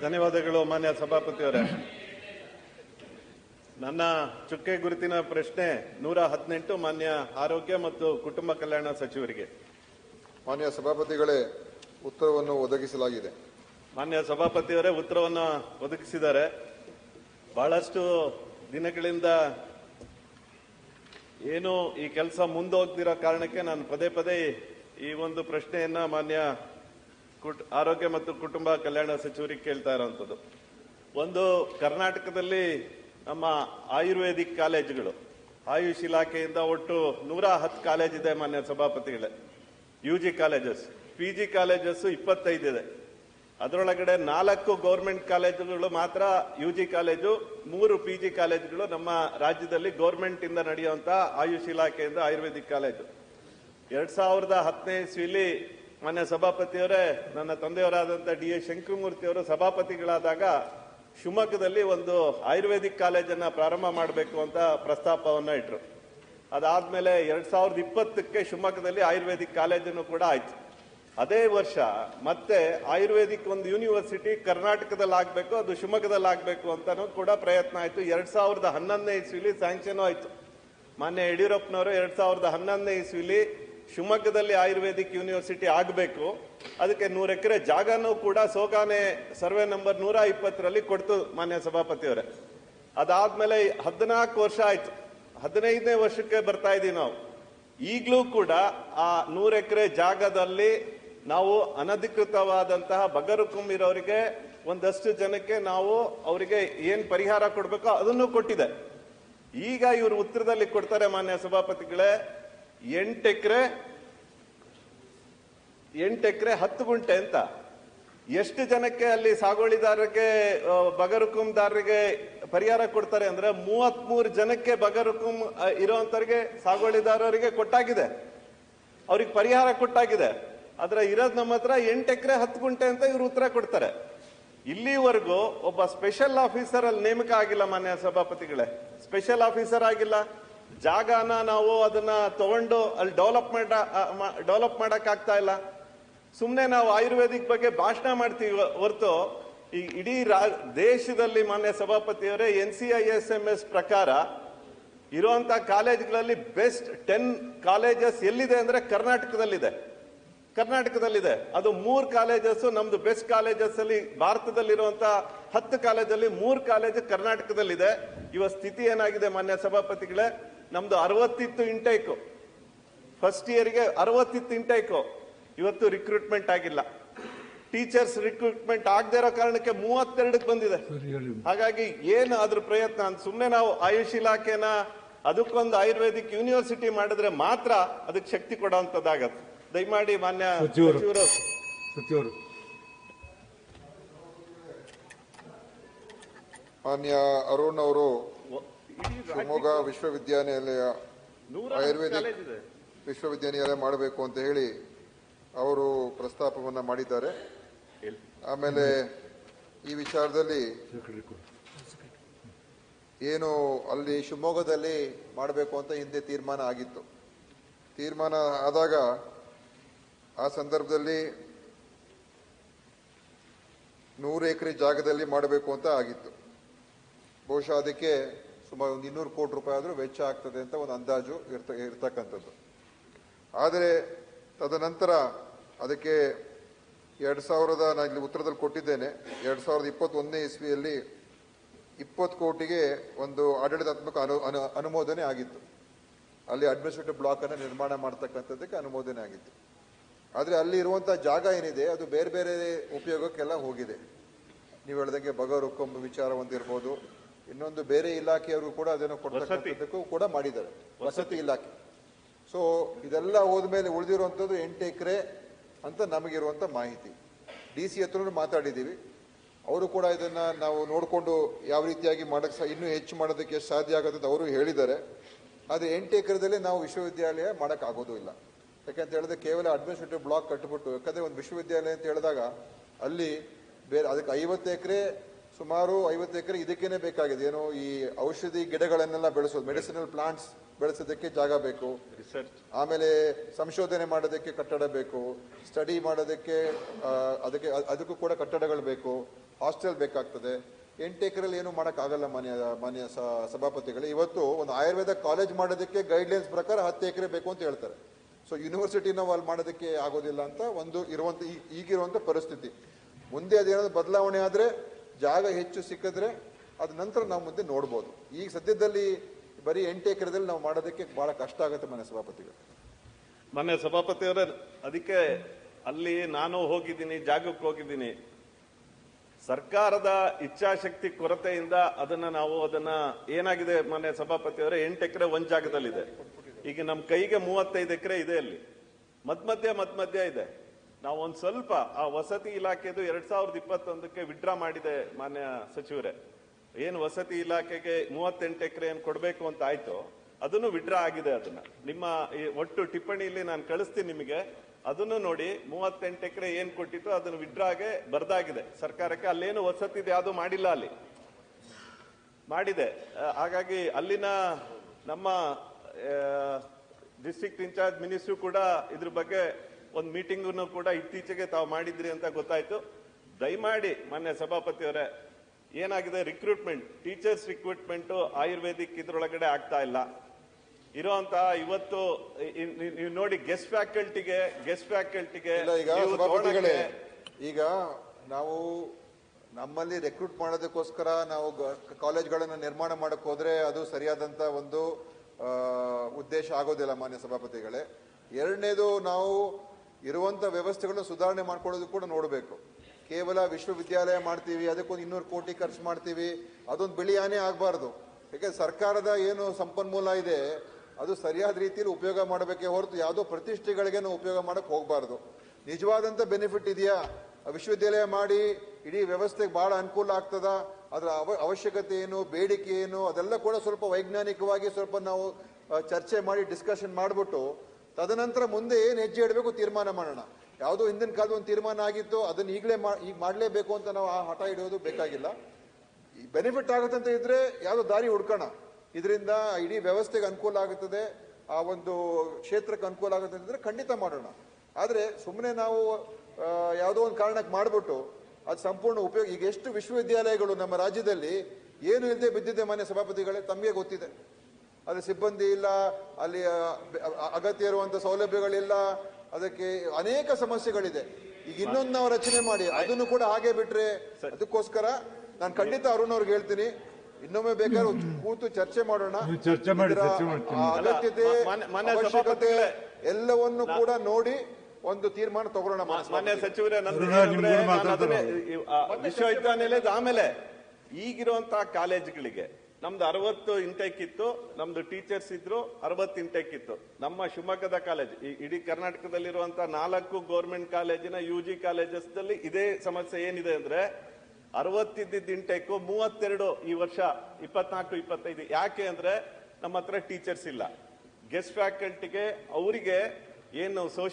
ಧನ್ಯವಾದಗಳು ಮಾನ್ಯ ಸಭಾಪತಿಯವರೇ. ನನ್ನ ಚುಕ್ಕೆ ಗುರುತಿನ ಪ್ರಶ್ನೆ ನೂರ ಹದಿನೆಂಟು ಮಾನ್ಯ ಆರೋಗ್ಯ ಮತ್ತು ಕುಟುಂಬ ಕಲ್ಯಾಣ ಸಚಿವರಿಗೆ. ಮಾನ್ಯ ಸಭಾಪತಿಗಳೇ ಉತ್ತರವನ್ನು ಒದಗಿಸಲಾಗಿದೆ. ಮಾನ್ಯ ಸಭಾಪತಿಯವರೇ ಉತ್ತರವನ್ನು ಒದಗಿಸಿದ್ದಾರೆ. ಬಹಳಷ್ಟು ದಿನಗಳಿಂದ ಏನು ಈ ಕೆಲಸ ಮುಂದೋಗ್ದಿರೋ ಕಾರಣಕ್ಕೆ ನಾನು ಪದೇ ಪದೇ ಈ ಒಂದು ಪ್ರಶ್ನೆಯನ್ನ ಮಾನ್ಯ ಆರೋಗ್ಯ ಮತ್ತು ಕುಟುಂಬ ಕಲ್ಯಾಣ ಸಚಿವರಿಗೆ ಕೇಳ್ತಾ ಇರೋವಂಥದ್ದು. ಒಂದು ಕರ್ನಾಟಕದಲ್ಲಿ ನಮ್ಮ ಆಯುರ್ವೇದಿಕ್ ಕಾಲೇಜುಗಳು, ಆಯುಷ್ ಇಲಾಖೆಯಿಂದ ಒಟ್ಟು ನೂರ ಹತ್ತು ಕಾಲೇಜ್ ಇದೆ ಮಾನ್ಯ ಸಭಾಪತಿಗಳೇ. U G colleges P G colleges ಇಪ್ಪತ್ತೈದಿದೆ ಅದರೊಳಗಡೆ ನಾಲ್ಕು ಗೌರ್ಮೆಂಟ್ ಕಾಲೇಜುಗಳು ಮಾತ್ರ ಯು ಜಿ ಕಾಲೇಜು, ಮೂರು ಪಿ ಜಿ ಕಾಲೇಜುಗಳು ನಮ್ಮ ರಾಜ್ಯದಲ್ಲಿ ಗೌರ್ಮೆಂಟ್ ಇಂದ ನಡೆಯುವಂತ ಆಯುಷ್ ಇಲಾಖೆಯಿಂದ ಆಯುರ್ವೇದಿಕ್ ಕಾಲೇಜು. ಎರಡ್ ಸಾವಿರದ ಹತ್ತನೇ ಇಸ್ವಿಲಿ ಮಾನ್ಯ ಸಭಾಪತಿಯವರೇ, ನನ್ನ ತಂದೆಯವರಾದಂಥ ಡಿ ಎ ಶಂಕರಮೂರ್ತಿ ಅವರು ಸಭಾಪತಿಗಳಾದಾಗ ಶಿವಮೊಗ್ಗದಲ್ಲಿ ಒಂದು ಆಯುರ್ವೇದಿಕ್ ಕಾಲೇಜನ್ನು ಪ್ರಾರಂಭ ಮಾಡಬೇಕು ಅಂತ ಪ್ರಸ್ತಾಪವನ್ನು ಇಟ್ಟರು ಅದಾದಮೇಲೆ ಎರಡು ಸಾವಿರದ ಇಪ್ಪತ್ತಕ್ಕೆ ಶಿವಮೊಗ್ಗದಲ್ಲಿ ಆಯುರ್ವೇದಿಕ್ ಕಾಲೇಜನ್ನು ಕೂಡ ಆಯ್ತು. ಅದೇ ವರ್ಷ ಮತ್ತೆ ಆಯುರ್ವೇದಿಕ್ ಒಂದು ಯೂನಿವರ್ಸಿಟಿ ಕರ್ನಾಟಕದಲ್ಲಿ ಆಗಬೇಕು ಅದು ಶಿವಮೊಗ್ಗದಲ್ಲಿ ಆಗಬೇಕು ಅಂತಲೂ ಕೂಡ ಪ್ರಯತ್ನ ಆಯಿತು. ಎರಡು ಸಾವಿರದ ಹನ್ನೊಂದನೇ ಇಸ್ವಿಲಿ ಸ್ಯಾಂಕ್ಷನ್ ಆಯಿತು. ಮಾನ್ಯ ಯಡಿಯೂರಪ್ಪನವರು ಎರಡು ಸಾವಿರದ ಹನ್ನೊಂದನೇ ಇಸ್ವಿಲಿ ಶಿವಮೊಗ್ಗದಲ್ಲಿ ಆಯುರ್ವೇದಿಕ್ ಯೂನಿವರ್ಸಿಟಿ ಆಗಬೇಕು. ಅದಕ್ಕೆ ನೂರು ಎಕರೆ ಜಾಗನೂ ಕೂಡ ಸೋಗಾನೆ ಸರ್ವೆ ನಂಬರ್ ನೂರ ಇಪ್ಪತ್ತರಲ್ಲಿ ಕೊಡ್ತು ಮಾನ್ಯ ಸಭಾಪತಿಯವರೇ. ಅದಾದ್ಮೇಲೆ ಹದಿನಾಲ್ಕು ವರ್ಷ ಆಯ್ತು. ಹದಿನೈದನೇ ವರ್ಷಕ್ಕೆ ಬರ್ತಾ ಇದೀವಿ ನಾವು. ಈಗಲೂ ಕೂಡ ಆ ನೂರು ಎಕರೆ ಜಾಗದಲ್ಲಿ ನಾವು ಅನಧಿಕೃತವಾದಂತಹ ಬಗರುಕುಂಬಿರೋರಿಗೆ ಒಂದಷ್ಟು ಜನಕ್ಕೆ ನಾವು ಅವರಿಗೆ ಏನು ಪರಿಹಾರ ಕೊಡಬೇಕೋ ಅದನ್ನು ಕೊಟ್ಟಿದೆ. ಈಗ ಇವರು ಉತ್ತರದಲ್ಲಿ ಕೊಡ್ತಾರೆ ಮಾನ್ಯ ಸಭಾಪತಿಗಳೇ ಎಂಟು ಎಕರೆ ಎಂಟು ಎಕರೆ ಹತ್ತು ಗುಂಟೆ ಅಂತ. ಎಷ್ಟು ಜನಕ್ಕೆ ಅಲ್ಲಿ ಸಾಗುವಳಿದಾರರಿಗೆ ಬಗರುಕುಂದಾರರಿಗೆ ಪರಿಹಾರ ಕೊಡ್ತಾರೆ ಅಂದ್ರೆ ಮೂವತ್ಮೂರು ಜನಕ್ಕೆ ಬಗರುಕುಂ ಇರೋಂಥವ್ರಿಗೆ ಸಾಗುವಳಿದಾರರಿಗೆ ಕೊಟ್ಟಾಗಿದೆ. ಅವ್ರಿಗೆ ಪರಿಹಾರ ಕೊಟ್ಟಾಗಿದೆ. ಆದ್ರೆ ಇರೋದು ನಮ್ಮ ಹತ್ರ ಎಂಟು ಎಕರೆ ಹತ್ತು ಗುಂಟೆ ಅಂತ ಇವ್ರು ಉತ್ತರ ಕೊಡ್ತಾರೆ. ಇಲ್ಲಿವರೆಗೂ ಒಬ್ಬ ಸ್ಪೆಷಲ್ ಆಫೀಸರ್ ಅಲ್ಲಿ ನೇಮಕ ಆಗಿಲ್ಲ ಮಾನ್ಯ ಸಭಾಪತಿಗಳೇ. ಸ್ಪೆಷಲ್ ಆಫೀಸರ್ ಆಗಿಲ್ಲ. ಜಾಗನ ನಾವು ಅದನ್ನ ತಗೊಂಡು ಅಲ್ಲಿ ಡೆವಲಪ್ ಮಾಡ ಡೆವಲಪ್ ಮಾಡಕ್ ಆಗ್ತಾ ಇಲ್ಲ. ಸುಮ್ಮನೆ ನಾವು ಆಯುರ್ವೇದಿಕ್ ಬಗ್ಗೆ ಭಾಷಣ ಮಾಡ್ತೀವಿ ಹೊರತು ಈ ಇಡೀ ರಾ- ದೇಶದಲ್ಲಿ ಮಾನ್ಯ ಸಭಾಪತಿಯವರೇ N C I S M S ಪ್ರಕಾರ ಇರುವಂತ ಕಾಲೇಜ್ಗಳಲ್ಲಿ ಬೆಸ್ಟ್ ಟೆನ್ ಕಾಲೇಜಸ್ ಎಲ್ಲಿದೆ ಅಂದ್ರೆ ಕರ್ನಾಟಕದಲ್ಲಿದೆ. ಕರ್ನಾಟಕದಲ್ಲಿದೆ. ಅದು ಮೂರ್ ಕಾಲೇಜಸ್ ನಮ್ದು ಬೆಸ್ಟ್ ಕಾಲೇಜಸ್ ಅಲ್ಲಿ ಭಾರತದಲ್ಲಿರುವಂತ ಹತ್ತು ಕಾಲೇಜಲ್ಲಿ ಮೂರ್ ಕಾಲೇಜ್ ಕರ್ನಾಟಕದಲ್ಲಿದೆ. ಇವ ಸ್ಥಿತಿ ಏನಾಗಿದೆ ಮಾನ್ಯ ಸಭಾಪತಿಗಳೇ? ನಮ್ದು ಅರವತ್ತಿತ್ತು ಇಂಟೈಕು ಫಸ್ಟ್ ಇಯರ್ಗೆ ಅರವತ್ತಿತ್ತು ಇಂಟೈಕು ಇವತ್ತು ರಿಕ್ರೂಟ್ಮೆಂಟ್ ಆಗಿಲ್ಲ. ಟೀಚರ್ಸ್ ರಿಕ್ರೂಟ್ಮೆಂಟ್ ಆಗದೆ ಇರೋ ಕಾರಣಕ್ಕೆ ಮೂವತ್ತೆರಡಕ್ಕೆ ಬಂದಿದೆ. ಹಾಗಾಗಿ ಏನು ಅದ್ರ ಪ್ರಯತ್ನ. ಅಂತ ಸುಮ್ಮನೆ ನಾವು ಆಯುಷ್ ಇಲಾಖೆನ ಅದಕ್ಕೊಂದು ಆಯುರ್ವೇದಿಕ್ ಯೂನಿವರ್ಸಿಟಿ ಮಾಡಿದ್ರೆ ಮಾತ್ರ ಅದಕ್ಕೆ ಶಕ್ತಿ ಕೊಡುವಂಥದ್ದಾಗತ್ತೆ ದಯಮಾಡಿ ಮಾನ್ಯ ಸಚಿವರು. ಮಾನ್ಯ ಅರುಣ್ ಅವರು ಶಿವಮೊಗ್ಗ ವಿಶ್ವವಿದ್ಯಾನಿಲಯ ಆಯುರ್ವೇದಿಕ್ ವಿಶ್ವವಿದ್ಯಾನಿಲಯ ಮಾಡಬೇಕು ಅಂತ ಹೇಳಿ ಅವರು ಪ್ರಸ್ತಾಪವನ್ನು ಮಾಡಿದ್ದಾರೆ. ಆಮೇಲೆ ಈ ವಿಚಾರದಲ್ಲಿ ಏನು ಅಲ್ಲಿ ಶಿವಮೊಗ್ಗದಲ್ಲಿ ಮಾಡಬೇಕು ಅಂತ ಹಿಂದೆ ತೀರ್ಮಾನ ಆಗಿತ್ತು. ತೀರ್ಮಾನ ಆದಾಗ ಆ ಸಂದರ್ಭದಲ್ಲಿ ನೂರು ಎಕರೆ ಜಾಗದಲ್ಲಿ ಮಾಡಬೇಕು ಅಂತ ಆಗಿತ್ತು. ಬಹುಶಃ ಅದಕ್ಕೆ ಸುಮಾರು ಒಂದು ಇನ್ನೂರು ಕೋಟಿ ರೂಪಾಯಿ ಆದರೂ ವೆಚ್ಚ ಆಗ್ತದೆ ಅಂತ ಒಂದು ಅಂದಾಜು ಇರ್ತ, ಇರ್ತಕ್ಕಂಥದ್ದು. ಆದರೆ ತದನಂತರ ಅದಕ್ಕೆ ಎರಡು ಸಾವಿರದ ನಾನು ಉತ್ತರದಲ್ಲಿ ಕೊಟ್ಟಿದ್ದೇನೆ, ಎರಡು ಸಾವಿರದ ಇಪ್ಪತ್ತೊಂದನೇ ಇಸ್ವಿಯಲ್ಲಿ ಇಪ್ಪತ್ತು ಕೋಟಿಗೆ ಒಂದು ಆಡಳಿತಾತ್ಮಕ ಅನು ಅನು, ಅನುಮೋದನೆ ಆಗಿತ್ತು. ಅಲ್ಲಿ ಅಡ್ಮಿನಿಸ್ಟ್ರೇಟಿವ್ ಬ್ಲಾಕನ್ನು ನಿರ್ಮಾಣ ಮಾಡ್ತಕ್ಕಂಥದ್ದಕ್ಕೆ ಅನುಮೋದನೆ ಆಗಿತ್ತು. ಆದರೆ ಅಲ್ಲಿ ಇರುವಂಥ ಜಾಗ ಏನಿದೆ, ಅದು ಬೇರೆ ಬೇರೆ ಉಪಯೋಗಕ್ಕೆಲ್ಲ ಹೋಗಿದೆ. ನೀವು ಹೇಳ್ದಂಗೆ ಬಗರುಕೊಂಬ ವಿಚಾರ ಒಂದಿರ್ಬೋದು ಇನ್ನೊಂದು ಬೇರೆ ಇಲಾಖೆಯವರು ಕೂಡ ಅದನ್ನು ಕೊಡ್ತಕ್ಕಂಥದ್ದಕ್ಕೂ ಕೂಡ ಮಾಡಿದ್ದಾರೆ. ವಸತಿ ಇಲಾಖೆ. ಸೊ ಇದೆಲ್ಲ ಹೋದ್ಮೇಲೆ ಉಳಿದಿರುವಂಥದ್ದು ಎಂಟು ಎಕರೆ ಅಂತ ನಮಗಿರುವಂಥ ಮಾಹಿತಿ. ಡಿ ಸಿ ಹತ್ರನೂ ಮಾತಾಡಿದ್ದೀವಿ. ಅವರು ಕೂಡ ಇದನ್ನು ನಾವು ನೋಡಿಕೊಂಡು ಯಾವ ರೀತಿಯಾಗಿ ಮಾಡಕ್ಕೆ ಸಹ ಇನ್ನೂ ಹೆಚ್ಚು ಮಾಡೋದಕ್ಕೆ ಎಷ್ಟು ಸಾಧ್ಯ ಆಗುತ್ತೆ ಅಂತ ಅವರು ಹೇಳಿದ್ದಾರೆ. ಆದರೆ ಎಂಟು ಎಕರೆದಲ್ಲಿ ನಾವು ವಿಶ್ವವಿದ್ಯಾಲಯ ಮಾಡೋಕ್ಕಾಗೋದು ಇಲ್ಲ. ಯಾಕಂತ ಹೇಳಿದ್ರೆ ಕೇವಲ ಅಡ್ಮಿನಿಸ್ಟ್ರೇಟಿವ್ ಬ್ಲಾಕ್ ಕಟ್ಟಿಬಿಟ್ಟು ಯಾಕಂದರೆ ಒಂದು ವಿಶ್ವವಿದ್ಯಾಲಯ ಅಂತ ಹೇಳಿದಾಗ ಅಲ್ಲಿ ಬೇರೆ ಅದಕ್ಕೆ ಐವತ್ತು ಎಕರೆ ಸುಮಾರು ಐವತ್ತು ಎಕರೆ ಇದಕ್ಕೇನೆ ಬೇಕಾಗಿದೆ. ಏನು ಈ ಔಷಧಿ ಗಿಡಗಳನ್ನೆಲ್ಲ ಬೆಳೆಸೋದು ಮೆಡಿಸಿನಲ್ ಪ್ಲಾಂಟ್ಸ್ ಬೆಳೆಸೋದಕ್ಕೆ ಜಾಗ ಬೇಕು. ರಿಸರ್ಚ್ ಆಮೇಲೆ ಸಂಶೋಧನೆ ಮಾಡೋದಕ್ಕೆ ಕಟ್ಟಡ ಬೇಕು. ಸ್ಟಡಿ ಮಾಡೋದಕ್ಕೆ ಅದಕ್ಕೆ ಅದಕ್ಕೂ ಕೂಡ ಕಟ್ಟಡಗಳು ಬೇಕು. ಹಾಸ್ಟೆಲ್ ಬೇಕಾಗ್ತದೆ. ಎಂಟು ಎಕರೆಲ್ಲಿ ಏನು ಮಾಡೋಕ್ಕಾಗಲ್ಲ ಮಾನ್ಯ ಮಾನ್ಯ ಸಭಾಪತಿಗಳು ಸಭಾಪತಿಗಳೇ. ಇವತ್ತು ಒಂದು ಆಯುರ್ವೇದ ಕಾಲೇಜ್ ಮಾಡೋದಕ್ಕೆ ಗೈಡ್ಲೈನ್ಸ್ ಪ್ರಕಾರ ಹತ್ತು ಎಕರೆ ಬೇಕು ಅಂತ ಹೇಳ್ತಾರೆ. ಸೊ ಯೂನಿವರ್ಸಿಟಿ ನಾವು ಅಲ್ಲಿ ಮಾಡೋದಕ್ಕೆ ಆಗೋದಿಲ್ಲ ಅಂತ ಒಂದು ಇರುವಂತ ಈ- ಈಗಿರುವಂತ ಪರಿಸ್ಥಿತಿ. ಮುಂದೆ ಅದೇನಾದ್ರು ಬದಲಾವಣೆ ಆದ್ರೆ ಜಾಗ ಹೆಚ್ಚು ಸಿಕ್ಕಿದ್ರೆ ಅದ ನಂತರ ನಾವು ಮುಂದೆ ನೋಡ್ಬೋದು. ಈಗ ಸದ್ಯದಲ್ಲಿ ಬರೀ ಎಂಟು ಎಕರೆದಲ್ಲಿ ನಾವು ಮಾಡೋದಕ್ಕೆ ಬಹಳ ಕಷ್ಟ ಆಗುತ್ತೆ ಮನೆ ಸಭಾಪತಿಗಳು ಸಭಾಪತಿ ಸಭಾಪತಿಯವರೇ, ಅದಕ್ಕೆ ಅಲ್ಲಿ ನಾನು ಹೋಗಿದ್ದೀನಿ, ಜಾಗಕ್ಕೆ ಹೋಗಿದ್ದೀನಿ. ಸರ್ಕಾರದ ಇಚ್ಛಾಶಕ್ತಿ ಕೊರತೆಯಿಂದ ಅದನ್ನ ನಾವು ಅದನ್ನ ಏನಾಗಿದೆ ಮೊನ್ನೆ ಸಭಾಪತಿಯವರೇ, ಎಂಟು ಎಕರೆ ಒಂದ್ ಜಾಗದಲ್ಲಿದೆ. ಈಗ ನಮ್ಮ ಕೈಗೆ ಮೂವತ್ತೈದು ಎಕರೆ ಇದೆ ಅಲ್ಲಿ. ಮಧ್ಯ ಮಧ್ಯ ಮಧ್ಯ ಇದೆ. ನಾವು ಒಂದು ಸ್ವಲ್ಪ ಆ ವಸತಿ ಇಲಾಖೆದು ಎರಡ್ ಸಾವಿರದ ಇಪ್ಪತ್ತೊಂದಕ್ಕೆ ವಿಡ್ರಾ ಮಾಡಿದೆ ಮಾನ್ಯ ಸಚಿವರೇ. ಏನು ವಸತಿ ಇಲಾಖೆಗೆ ಮೂವತ್ತೆಂಟು ಎಕರೆ ಏನು ಕೊಡಬೇಕು ಅಂತ ಆಯ್ತು, ಅದನ್ನು ವಿಡ್ರಾ ಆಗಿದೆ ಅದನ್ನ. ನಿಮ್ಮ ಈ ಒಟ್ಟು ಟಿಪ್ಪಣಿಯಲ್ಲಿ ನಾನು ಕಳಿಸ್ತೀನಿ ನಿಮಗೆ. ಅದನ್ನು ನೋಡಿ ಮೂವತ್ತೆಂಟು ಎಕರೆ ಏನ್ ಕೊಟ್ಟಿತ್ತು ಅದನ್ನು ವಿಡ್ರಾಗೆ ಬರ್ದಾಗಿದೆ. ಸರ್ಕಾರಕ್ಕೆ ಅಲ್ಲೇನು ವಸತಿ ಯಾವುದು ಮಾಡಿಲ್ಲ ಅಲ್ಲಿ. ಮಾಡಿದೆ. ಹಾಗಾಗಿ ಅಲ್ಲಿನ ನಮ್ಮ ಡಿಸ್ಟ್ರಿಕ್ಟ್ ಇನ್ಚಾರ್ಜ್ ಮಿನಿಸ್ಟ್ರು ಕೂಡ ಇದ್ರ ಬಗ್ಗೆ ಒಂದು ಮೀಟಿಂಗನ್ನು ಕೂಡ ಇತ್ತೀಚೆಗೆ ತಾವು ಮಾಡಿದ್ರಿ ಅಂತ ಗೊತ್ತಾಯ್ತು. ದಯಮಾಡಿ ಮಾನ್ಯ ಸಭಾಪತಿಯವರೇ ಏನಾಗಿದೆ? ರಿಕ್ರೂಟ್ಮೆಂಟ್ ಟೀಚರ್ಸ್ ರಿಕ್ರೂಟ್ಮೆಂಟ್ ಆಯುರ್ವೇದಿಕ್ ಇದ್ರೊಳಗಡೆ ಆಗ್ತಾ ಇಲ್ಲ. ಇರುವಂತ ಇವತ್ತು ನೀವು ನೋಡಿ ಗೆಸ್ಟ್ ಫ್ಯಾಕಲ್ಟಿಗೆ ಗೆಸ್ಟ್ ಫ್ಯಾಕಲ್ಟಿಗೆ ಈಗ ನಾವು ನಮ್ಮಲ್ಲಿ ರೆಕ್ರೂಟ್ ಮಾಡೋದಕ್ಕೋಸ್ಕರ ನಾವು ಕಾಲೇಜ್ಗಳನ್ನು ನಿರ್ಮಾಣ ಮಾಡಕ್ ಹೋದ್ರೆ ಅದು ಸರಿಯಾದಂತ ಒಂದು ಉದ್ದೇಶ ಆಗೋದಿಲ್ಲ ಮಾನ್ಯ ಸಭಾಪತಿಗಳೇ. ಎರಡನೇದು ನಾವು ಇರುವಂತ ವ್ಯವಸ್ಥೆಗಳನ್ನ ಸುಧಾರಣೆ ಮಾಡ್ಕೊಳ್ಳೋದು ಕೂಡ ನೋಡಬೇಕು. ಕೇವಲ ವಿಶ್ವವಿದ್ಯಾಲಯ ಮಾಡ್ತೀವಿ, ಅದಕ್ಕೊಂದು ಇನ್ನೂರು ಕೋಟಿ ಖರ್ಚು ಮಾಡ್ತೀವಿ, ಅದೊಂದು ಬಿಳಿಯಾನೇ ಆಗಬಾರ್ದು. ಯಾಕೆ ಸರ್ಕಾರದ ಏನು ಸಂಪನ್ಮೂಲ ಇದೆ, ಅದು ಸರಿಯಾದ ರೀತಿಯಲ್ಲಿ ಉಪಯೋಗ ಮಾಡಬೇಕೇ ಹೊರತು ಯಾವುದೋ ಪ್ರತಿಷ್ಠೆಗಳಿಗೆ ನಾವು ಉಪಯೋಗ ಮಾಡೋಕ್ಕೆ ಹೋಗಬಾರ್ದು. ನಿಜವಾದಂಥ ಬೆನಿಫಿಟ್ ಇದೆಯಾ? ವಿಶ್ವವಿದ್ಯಾಲಯ ಮಾಡಿ, ಇಡೀ ವ್ಯವಸ್ಥೆಗೆ ಭಾಳ ಅನುಕೂಲ ಆಗ್ತದ, ಅದರ ಅವ, ಅವಶ್ಯಕತೆ ಏನು, ಬೇಡಿಕೆ ಏನು, ಅದೆಲ್ಲ ಕೂಡ ಸ್ವಲ್ಪ ವೈಜ್ಞಾನಿಕವಾಗಿ ಸ್ವಲ್ಪ ನಾವು ಚರ್ಚೆ ಮಾಡಿ ಡಿಸ್ಕಷನ್ ಮಾಡಿಬಿಟ್ಟು ತದನಂತರ ಮುಂದೆ ಏನು ಹೆಜ್ಜೆ ಇಡಬೇಕು ತೀರ್ಮಾನ ಮಾಡೋಣ. ಯಾವುದೋ ಹಿಂದಿನ ಕಾಲದ ಒಂದು ತೀರ್ಮಾನ ಆಗಿತ್ತು, ಅದನ್ನು ಈಗಲೇ ಮಾ, ಈಗ ಮಾಡಲೇಬೇಕು ಅಂತ ನಾವು ಆ ಹಠ ಇಡೋದು ಬೇಕಾಗಿಲ್ಲ. ಬೆನಿಫಿಟ್ ಆಗುತ್ತೆ ಅಂತ ಇದ್ರೆ ಯಾವುದೋ ದಾರಿ ಹುಡ್ಕೋಣ. ಇದರಿಂದ ಇಡೀ ವ್ಯವಸ್ಥೆಗೆ ಅನುಕೂಲ ಆಗುತ್ತದೆ, ಆ ಒಂದು ಕ್ಷೇತ್ರಕ್ಕೆ ಅನುಕೂಲ ಆಗುತ್ತೆ ಅಂತಂದರೆ ಖಂಡಿತ ಮಾಡೋಣ. ಆದರೆ ಸುಮ್ಮನೆ ನಾವು ಯಾವುದೋ ಒಂದು ಕಾರಣಕ್ಕೆ ಮಾಡಿಬಿಟ್ಟು ಅದು ಸಂಪೂರ್ಣ ಉಪಯೋಗ, ಈಗ ಎಷ್ಟು ವಿಶ್ವವಿದ್ಯಾಲಯಗಳು ನಮ್ಮ ರಾಜ್ಯದಲ್ಲಿ ಏನು ಇಲ್ಲದೆ ಬಿದ್ದಿದೆ ಮಾನ್ಯ ಸಭಾಪತಿಗಳೇ, ತಮಗೆ ಗೊತ್ತಿದೆ. ಅಲ್ಲಿ ಸಿಬ್ಬಂದಿ ಇಲ್ಲ ಅಲ್ಲಿ ಅಗತ್ಯ ಇರುವಂತ ಸೌಲಭ್ಯಗಳಿಲ್ಲ. ಅದಕ್ಕೆ ಅನೇಕ ಸಮಸ್ಯೆಗಳಿದೆ. ಈಗ ಇನ್ನೊಂದು ನಾವು ರಚನೆ ಮಾಡಿ ಅದನ್ನು ಕೂಡ ಹಾಗೆ ಬಿಟ್ರೆ ಅದಕ್ಕೋಸ್ಕರ ನಾನು ಖಂಡಿತ ಅರುಣ್ ಅವ್ರಿಗೆ ಹೇಳ್ತೀನಿ ಇನ್ನೊಮ್ಮೆ ಬೇಕಾದ್ರೆ ಕೂತು ಚರ್ಚೆ ಮಾಡೋಣ. ಚರ್ಚೆ ಮಾಡಿ, ಅಗತ್ಯತೆ ಅವಶ್ಯಕತೆ ಎಲ್ಲವನ್ನು ಕೂಡ ನೋಡಿ ಒಂದು ತೀರ್ಮಾನ ತಗೊಳ್ಳೋಣ ಮಾನ್ಯ ಸಚಿವರೇ ವಿಶ್ವವಿದ್ಯಾನಿಲಯದ ಆಮೇಲೆ ಈಗಿರುವಂತಹ ಕಾಲೇಜ್ಗಳಿಗೆ ನಮ್ದು ಅರವತ್ತು ಇಂಟೆಕ್ ಇತ್ತು, ನಮ್ದು ಟೀಚರ್ಸ್ ಇದ್ರು ಅರವತ್ತು ಇಂಟೆಕ್ ಇತ್ತು. ನಮ್ಮ ಶಿವಮೊಗ್ಗದ ಕಾಲೇಜ್ ಈ ಇಡೀ ಕರ್ನಾಟಕದಲ್ಲಿರುವಂತಹ ನಾಲ್ಕು ಗೋರ್ಮೆಂಟ್ ಕಾಲೇಜಿನ ಯು ಜಿ ಕಾಲೇಜಸ್ನಲ್ಲಿ ಇದೇ ಸಮಸ್ಯೆ ಏನಿದೆ ಅಂದ್ರೆ ಅರವತ್ತಿದ್ದ ಇಂಟೆಕ್ ಮೂವತ್ತೆರಡು ಈ ವರ್ಷ, ಇಪ್ಪತ್ನಾಲ್ಕು, ಇಪ್ಪತ್ತೈದು. ಯಾಕೆ ಅಂದ್ರೆ ನಮ್ಮ ಹತ್ರ ಟೀಚರ್ಸ್ ಇಲ್ಲ. ಗೆಸ್ಟ್ ಫ್ಯಾಕಲ್ಟಿಗೆ ಅವರಿಗೆ ಏನು ಸೋಷಿಯಲ್